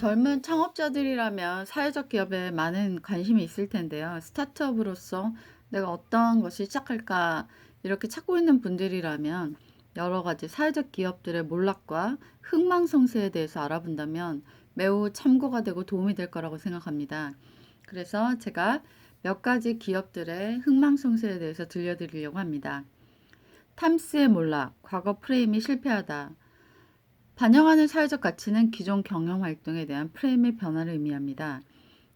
젊은 창업자들이라면 사회적 기업에 많은 관심이 있을 텐데요. 스타트업으로서 내가 어떤 것을 시작할까 이렇게 찾고 있는 분들이라면 여러 가지 사회적 기업들의 몰락과 흥망성쇠에 대해서 알아본다면 매우 참고가 되고 도움이 될 거라고 생각합니다. 그래서 제가 몇 가지 기업들의 흥망성쇠에 대해서 들려드리려고 합니다. 탐스의 몰락, 과거 프레임이 실패하다. 반영하는 사회적 가치는 기존 경영 활동에 대한 프레임의 변화를 의미합니다.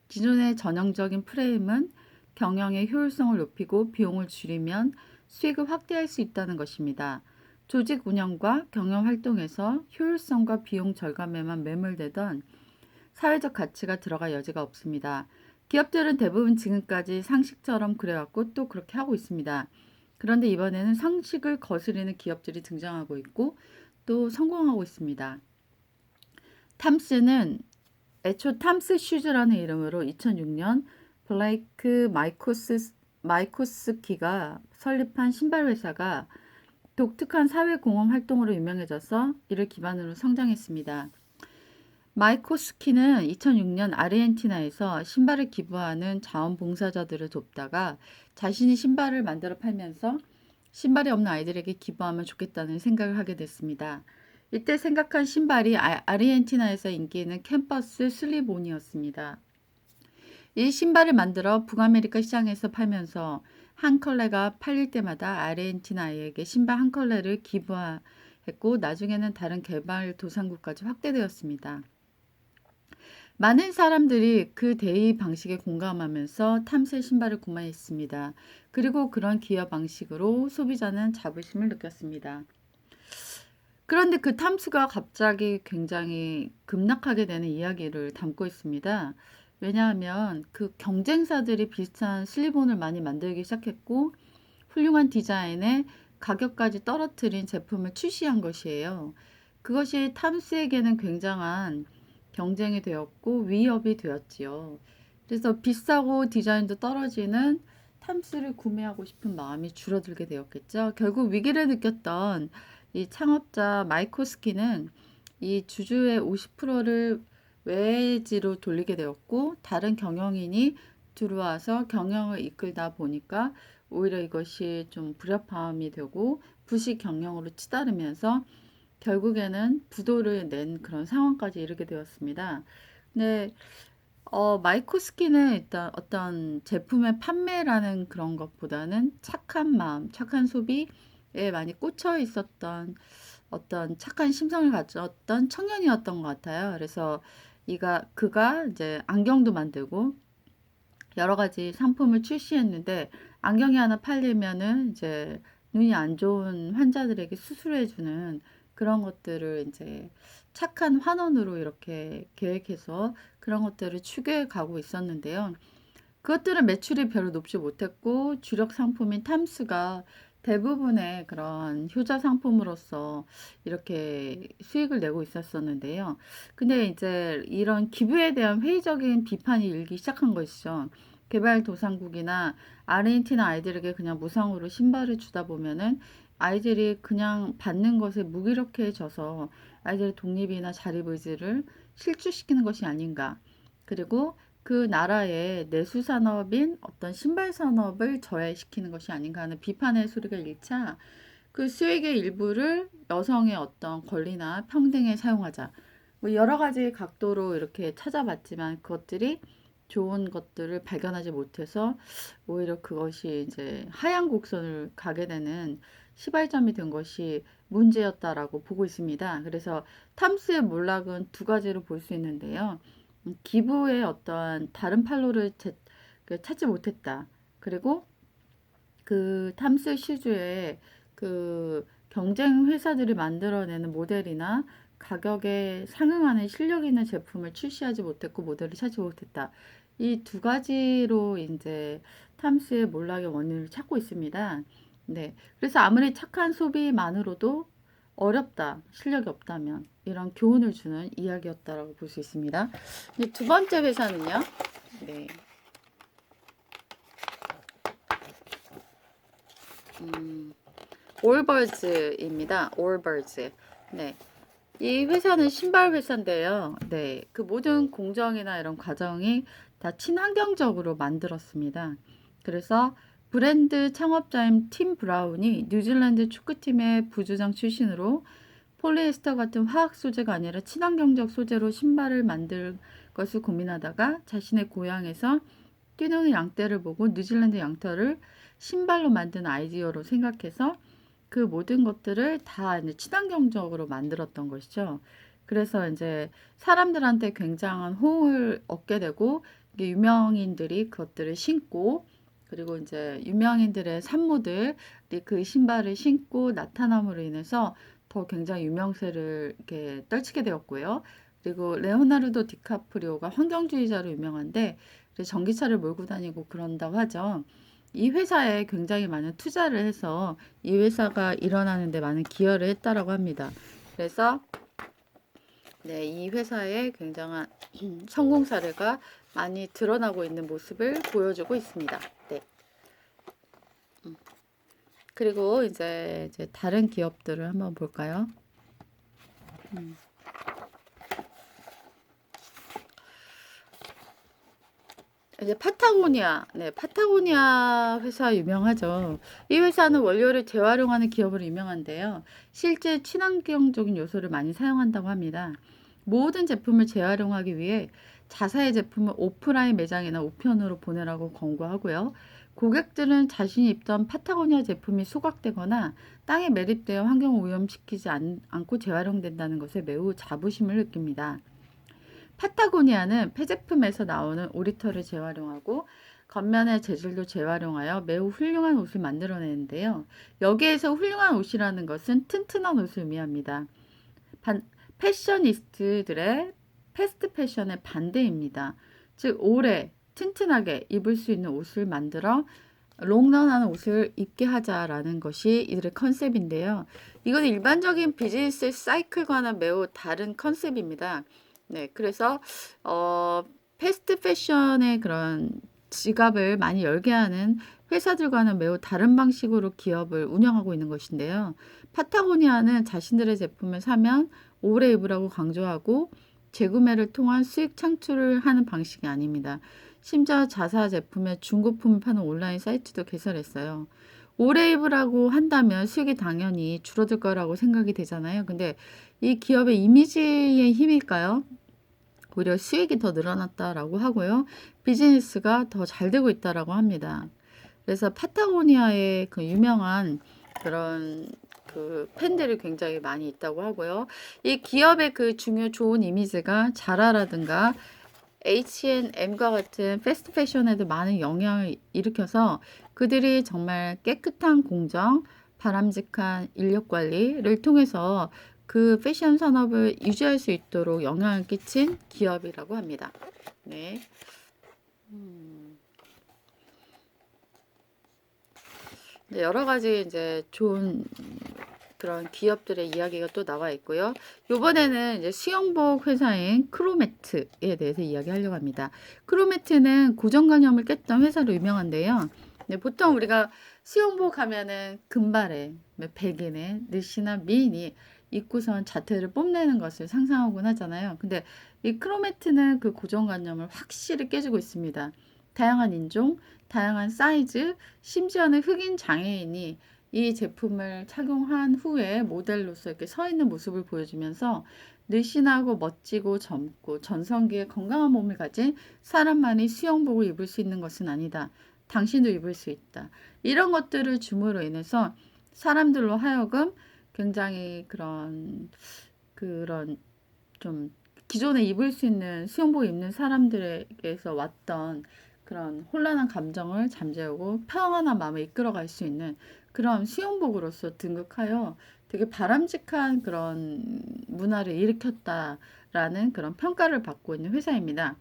기존의 전형적인 프레임은 경영의 효율성을 높이고 비용을 줄이면 수익을 확대할 수 있다는 것입니다. 조직 운영과 경영 활동에서 효율성과 비용 절감에만 매몰되던 사회적 가치가 들어갈 여지가 없습니다. 기업들은 대부분 지금까지 상식처럼 그래왔고 또 그렇게 하고 있습니다. 그런데 이번에는 상식을 거스르는 기업들이 등장하고 있고 또 성공하고 있습니다. 탐스는 애초 탐스 슈즈라는 이름으로 2006년 블레이크 마이코스, 마이코스키가 설립한 신발 회사가 독특한 사회공헌 활동으로 유명해져서 이를 기반으로 성장했습니다. 마이코스키는 2006년 아르헨티나에서 신발을 기부하는 자원봉사자들을 돕다가 자신이 신발을 만들어 팔면서 신발이 없는 아이들에게 기부하면 좋겠다는 생각을 하게 됐습니다. 이때 생각한 신발이 아, 아르헨티나에서 인기 있는 캠퍼스 슬립온이었습니다. 이 신발을 만들어 북아메리카 시장에서 팔면서 한 컬레가 팔릴 때마다 아르헨티나에게 신발 한 컬레를 기부했고 나중에는 다른 개발 도상국까지 확대되었습니다. 많은 사람들이 그 대의 방식에 공감하면서 탐새 신발을 구매했습니다. 그리고 그런 기업 방식으로 소비자는 자부심을 느꼈습니다. 그런데 그 탐수가 갑자기 굉장히 급락하게 되는 이야기를 담고 있습니다. 왜냐하면 그 경쟁사들이 비슷한 슬리본을 많이 만들기 시작했고 훌륭한 디자인에 가격까지 떨어뜨린 제품을 출시한 것이에요. 그것이 탐스에게는 굉장한 경쟁이 되었고 위협이 되었지요. 그래서 비싸고 디자인도 떨어지는 탐스를 구매하고 싶은 마음이 줄어들게 되었겠죠. 결국 위기를 느꼈던 이 창업자 마이코스키는 이 주주의 50%를 외지로 돌리게 되었고 다른 경영인이 들어와서 경영을 이끌다 보니까 오히려 이것이 좀 불협화음이 되고 부실 경영으로 치달으면서 결국에는 부도를 낸 그런 상황까지 이르게 되었습니다. 근데 어, 마이코스키는 일단 어떤 제품의 판매라는 그런 것보다는 착한 마음, 착한 소비에 많이 꽂혀 있었던 어떤 착한 심성을 가졌던 청년이었던 것 같아요. 그래서 이가 그가 이제 안경도 만들고 여러 가지 상품을 출시했는데 안경이 하나 팔리면은 이제 눈이 안 좋은 환자들에게 수술해주는 그런 것들을 이제 착한 환원으로 이렇게 계획해서 그런 것들을 추구해 가고 있었는데요. 그것들은 매출이 별로 높지 못했고 주력 상품인 탐스가 대부분의 그런 효자 상품으로서 이렇게 수익을 내고 있었었는데요. 근데 이제 이런 기부에 대한 회의적인 비판이 일기 시작한 것이죠. 개발도상국이나 아르헨티나 아이들에게 그냥 무상으로 신발을 주다 보면은 아이들이 그냥 받는 것에 무기력해져서 아이들의 독립이나 자립 의지를 실추시키는 것이 아닌가. 그리고 그 나라의 내수 산업인 어떤 신발 산업을 저해시키는 것이 아닌가 하는 비판의 소리가 일차 그 수익의 일부를 여성의 어떤 권리나 평등에 사용하자. 뭐 여러 가지 각도로 이렇게 찾아봤지만 그것들이 좋은 것들을 발견하지 못해서 오히려 그것이 이제 하향 곡선을 가게 되는 시발점이 된 것이 문제였다라고 보고 있습니다. 그래서 탐스의 몰락은 두 가지로 볼 수 있는데요. 음, 기부의 어떤 다른 판로를 제, 그 찾지 못했다. 그리고 그 탐스 시주의 그 경쟁 회사들이 만들어내는 모델이나 가격에 상응하는 실력 있는 제품을 출시하지 못했고 모델을 찾지 못했다. 이 두 가지로 이제 탐스의 몰락의 원인을 찾고 있습니다. 네. 그래서 아무리 착한 소비만으로도 어렵다, 실력이 없다면 이런 교훈을 주는 이야기였다라고 볼 수 있습니다. 이제 두 번째 회사는요. 네. 음, 올버즈입니다. 올버즈. 네. 이 회사는 신발 회사인데요. 네, 그 모든 공정이나 이런 과정이 다 친환경적으로 만들었습니다. 그래서 브랜드 창업자인 팀 브라운이 뉴질랜드 축구팀의 부주장 출신으로 폴리에스터 같은 화학 소재가 아니라 친환경적 소재로 신발을 만들 것을 고민하다가 자신의 고향에서 뛰노는 양떼를 보고 뉴질랜드 양털을 신발로 만든 아이디어로 생각해서 그 모든 것들을 다 이제 친환경적으로 만들었던 것이죠. 그래서 이제 사람들한테 굉장한 호응을 얻게 되고 유명인들이 그것들을 신고 그리고 이제 유명인들의 산모들이 그 신발을 신고 나타남으로 인해서 더 굉장히 유명세를 이렇게 떨치게 되었고요. 그리고 레오나르도 디카프리오가 환경주의자로 유명한데 전기차를 몰고 다니고 그런다고 하죠. 이 회사에 굉장히 많은 투자를 해서 이 회사가 일어나는데 많은 기여를 했다라고 합니다. 그래서 네, 이 회사의 굉장한 성공 사례가 많이 드러나고 있는 모습을 보여주고 있습니다. 네. 음. 그리고 이제, 이제 다른 기업들을 한번 볼까요? 음. 이제 파타고니아, 네, 파타고니아 회사 유명하죠. 이 회사는 원료를 재활용하는 기업으로 유명한데요. 실제 친환경적인 요소를 많이 사용한다고 합니다. 모든 제품을 재활용하기 위해 자사의 제품을 오프라인 매장이나 우편으로 보내라고 권고하고요. 고객들은 자신이 입던 파타고니아 제품이 소각되거나 땅에 매립되어 환경을 오염시키지 않, 않고 재활용된다는 것에 매우 자부심을 느낍니다. 파타고니아는 폐제품에서 나오는 오리털을 재활용하고 겉면의 재질도 재활용하여 매우 훌륭한 옷을 만들어내는데요. 여기에서 훌륭한 옷이라는 것은 튼튼한 옷을 의미합니다. 반, 패셔니스트들의 패스트 패션의 반대입니다. 즉 오래 튼튼하게 입을 수 있는 옷을 만들어 롱런하는 옷을 입게 하자라는 것이 이들의 컨셉인데요. 이건 일반적인 비즈니스 사이클과는 매우 다른 컨셉입니다. 네, 그래서 어, 패스트 패션의 그런 지갑을 많이 열게 하는 회사들과는 매우 다른 방식으로 기업을 운영하고 있는 것인데요. 파타고니아는 자신들의 제품을 사면 오래 입으라고 강조하고 재구매를 통한 수익 창출을 하는 방식이 아닙니다. 심지어 자사 제품의 중고품을 파는 온라인 사이트도 개설했어요. 오래 입으라고 한다면 수익이 당연히 줄어들 거라고 생각이 되잖아요. 근데 이 기업의 이미지의 힘일까요? 오히려 수익이 더 늘어났다라고 하고요. 비즈니스가 더 잘 되고 있다라고 합니다. 그래서 파타고니아의 그 유명한 그런 그 팬들이 굉장히 많이 있다고 하고요. 이 기업의 그 중요 좋은 이미지가 자라라든가 H&M과 같은 패스트 패션에도 많은 영향을 일으켜서 그들이 정말 깨끗한 공정, 바람직한 인력 관리를 통해서 그 패션 산업을 유지할 수 있도록 영향을 끼친 기업이라고 합니다. 네. 음. 여러 가지 이제 좋은 그런 기업들의 이야기가 또 나와 있고요. 이번에는 이제 수영복 회사인 크로매트에 대해서 이야기하려고 합니다. 크로매트는 고정관념을 깼던 회사로 유명한데요. 네, 보통 우리가 수영복 하면은 금발에 뭐 백인에 느시나 미인이 입고선 자태를 뽐내는 것을 상상하곤 하잖아요. 근데 이 크로매트는 그 고정관념을 확실히 깨주고 있습니다. 다양한 인종, 다양한 사이즈, 심지어는 흑인 장애인이 이 제품을 착용한 후에 모델로서 이렇게 서 있는 모습을 보여주면서 늘씬하고 멋지고 젊고 전성기의 건강한 몸을 가진 사람만이 수영복을 입을 수 있는 것은 아니다. 당신도 입을 수 있다. 이런 것들을 줌으로 인해서 사람들로 하여금 굉장히 그런 그런 좀 기존에 입을 수 있는 수영복 입는 사람들에게서 왔던 그런 혼란한 감정을 잠재우고 평안한 마음을 이끌어갈 수 있는 그런 수영복으로서 등극하여 되게 바람직한 그런 문화를 일으켰다라는 그런 평가를 받고 있는 회사입니다.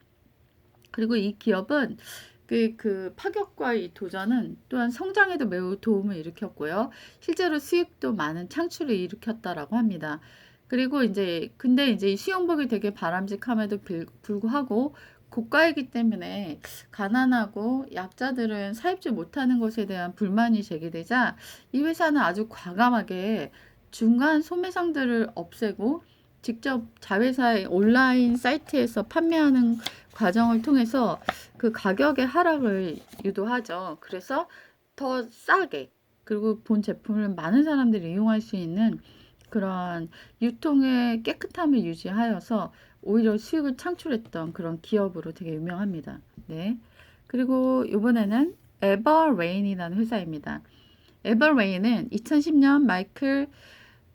그리고 이 기업은 그, 그 파격과 이 도전은 또한 성장에도 매우 도움을 일으켰고요. 실제로 수익도 많은 창출을 일으켰다라고 합니다. 그리고 이제 근데 이제 이 수영복이 되게 바람직함에도 불구하고 고가이기 때문에 가난하고 약자들은 사입지 못하는 것에 대한 불만이 제기되자 이 회사는 아주 과감하게 중간 소매상들을 없애고 직접 자회사의 온라인 사이트에서 판매하는 과정을 통해서 그 가격의 하락을 유도하죠. 그래서 더 싸게 그리고 본 제품을 많은 사람들이 이용할 수 있는 그런 유통의 깨끗함을 유지하여서 오히려 수익을 창출했던 그런 기업으로 되게 유명합니다. 네. 그리고 이번에는 에버레인이라는 회사입니다. 에버레인은 2010년 마이클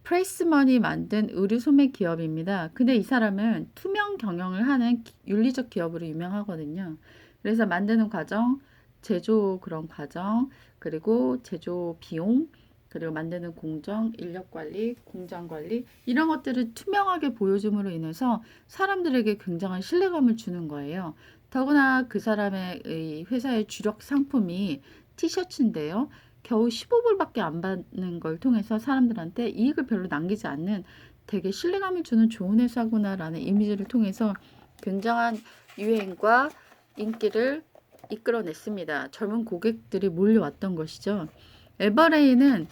프레스먼이 만든 의류 소매 기업입니다. 근데 이 사람은 투명 경영을 하는 기- 윤리적 기업으로 유명하거든요. 그래서 만드는 과정, 제조 그런 과정, 그리고 제조 비용, 그리고 만드는 공정, 인력 관리, 공장 관리 이런 것들을 투명하게 보여줌으로 인해서 사람들에게 굉장한 신뢰감을 주는 거예요. 더구나 그 사람의 이 회사의 주력 상품이 티셔츠인데요. 겨우 15불밖에 안 받는 걸 통해서 사람들한테 이익을 별로 남기지 않는 되게 신뢰감을 주는 좋은 회사구나라는 이미지를 통해서 굉장한 유행과 인기를 이끌어냈습니다. 젊은 고객들이 몰려왔던 것이죠. 에버레이는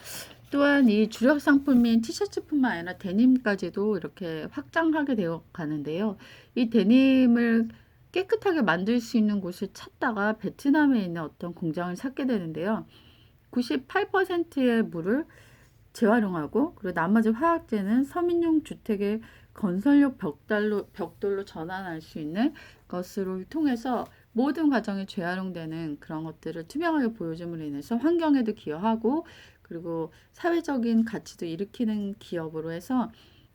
또한 이 주력 상품인 티셔츠뿐만 아니라 데님까지도 이렇게 확장하게 되어 가는데요. 이 데님을 깨끗하게 만들 수 있는 곳을 찾다가 베트남에 있는 어떤 공장을 찾게 되는데요. 98%의 물을 재활용하고 그리고 나머지 화학재는 서민용 주택의 건설용 벽돌로, 벽돌로 전환할 수 있는 것을 통해서 모든 과정이 재활용되는 그런 것들을 투명하게 보여줌으로 인해서 환경에도 기여하고 그리고 사회적인 가치도 일으키는 기업으로 해서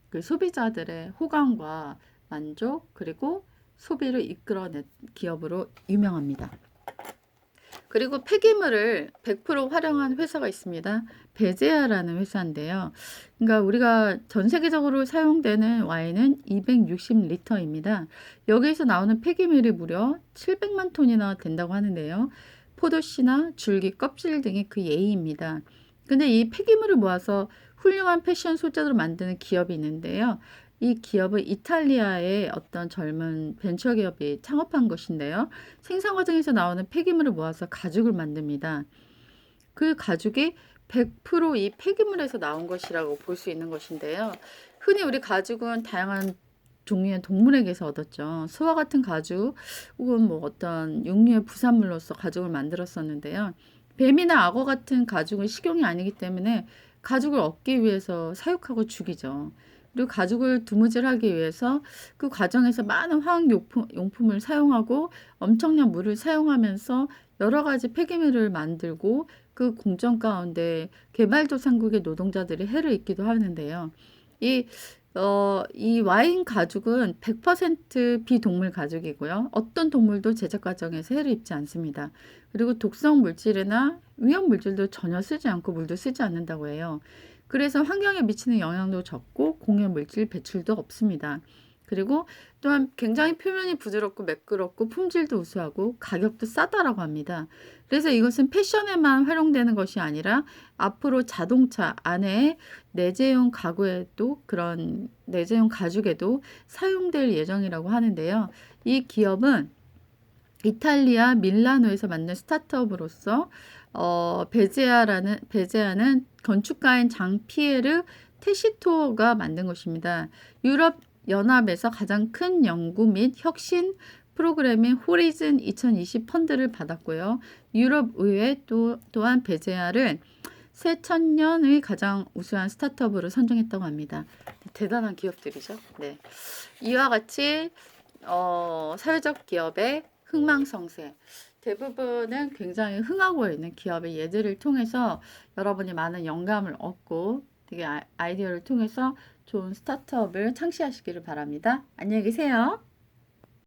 그 소비자들의 호감과 만족 그리고 소비를 이끌어낸 기업으로 유명합니다. 그리고 폐기물을 100% 활용한 회사가 있습니다. 베제아라는 회사인데요. 그러니까 우리가 전 세계적으로 사용되는 와인은 260리터입니다. 여기에서 나오는 폐기물이 무려 700만 톤이나 된다고 하는데요. 포도씨나 줄기, 껍질 등이 그 예입니다. 근데 이 폐기물을 모아서 훌륭한 패션 소재로 만드는 기업이 있는데요. 이 기업은 이탈리아의 어떤 젊은 벤처 기업이 창업한 것인데요. 생산 과정에서 나오는 폐기물을 모아서 가죽을 만듭니다. 그 가죽이 100%이 폐기물에서 나온 것이라고 볼 수 있는 것인데요. 흔히 우리 가죽은 다양한 종류의 동물에게서 얻었죠. 소와 같은 가죽 혹은 뭐 어떤 육류의 부산물로서 가죽을 만들었었는데요. 뱀이나 악어 같은 가죽은 식용이 아니기 때문에 가죽을 얻기 위해서 사육하고 죽이죠. 그리고 가죽을 두무질하기 위해서 그 과정에서 많은 화학 용품, 용품을 사용하고 엄청난 물을 사용하면서 여러 가지 폐기물을 만들고 그 공정 가운데 개발도상국의 노동자들이 해를 입기도 하는데요. 이, 어, 이 와인 가죽은 100% 비동물 가죽이고요. 어떤 동물도 제작 과정에서 해를 입지 않습니다. 그리고 독성 물질이나 위험 물질도 전혀 쓰지 않고 물도 쓰지 않는다고 해요. 그래서 환경에 미치는 영향도 적고 공해 물질 배출도 없습니다. 그리고 또한 굉장히 표면이 부드럽고 매끄럽고 품질도 우수하고 가격도 싸다라고 합니다. 그래서 이것은 패션에만 활용되는 것이 아니라 앞으로 자동차 안에 내재용 가구에도 그런 내재용 가죽에도 사용될 예정이라고 하는데요. 이 기업은 이탈리아 밀라노에서 만든 스타트업으로서 어, 베제아라는 베제아는 건축가인 장 피에르 테시토가 만든 것입니다. 유럽 연합에서 가장 큰 연구 및 혁신 프로그램인 호리즌 2020 펀드를 받았고요. 유럽 의회 또 또한 베제아를 새 천년의 가장 우수한 스타트업으로 선정했다고 합니다. 대단한 기업들이죠. 네. 이와 같이 어, 사회적 기업의 흥망성쇠 대부분은 굉장히 흥하고 있는 기업의 예들을 통해서 여러분이 많은 영감을 얻고 되게 아- 아이디어를 통해서 좋은 스타트업을 창시하시기를 바랍니다. 안녕히 계세요.